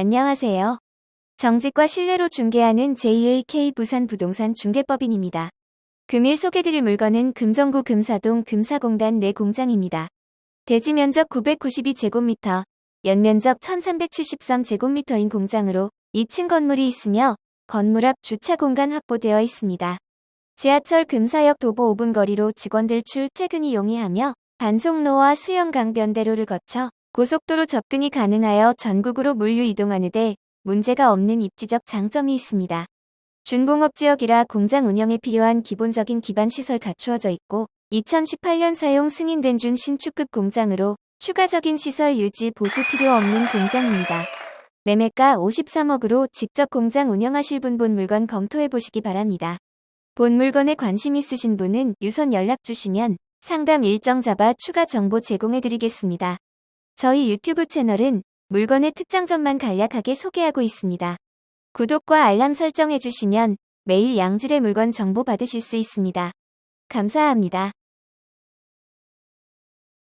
안녕하세요. 정직과 신뢰로 중개하는 JAK 부산 부동산 중개법인입니다. 금일 소개드릴 물건은 금정구 금사동 금사공단 내 공장입니다. 대지 면적 992제곱미터, 연면적 1373제곱미터인 공장으로 2층 건물이 있으며 건물 앞 주차 공간 확보되어 있습니다. 지하철 금사역 도보 5분 거리로 직원들 출퇴근이 용이하며 반송로와 수영 강변대로를 거쳐 고속도로 접근이 가능하여 전국으로 물류 이동하는 데 문제가 없는 입지적 장점이 있습니다. 준공업 지역이라 공장 운영에 필요한 기본적인 기반 시설 갖추어져 있고 2018년 사용 승인된 준 신축급 공장으로 추가적인 시설 유지 보수 필요 없는 공장입니다. 매매가 53억으로 직접 공장 운영하실 분 본 물건 검토해 보시기 바랍니다. 본 물건에 관심 있으신 분은 유선 연락 주시면 상담 일정 잡아 추가 정보 제공해 드리겠습니다. 저희 유튜브 채널은 물건의 특장점만 간략하게 소개하고 있습니다. 구독과 알람 설정해 주시면 매일 양질의 물건 정보 받으실 수 있습니다. 감사합니다.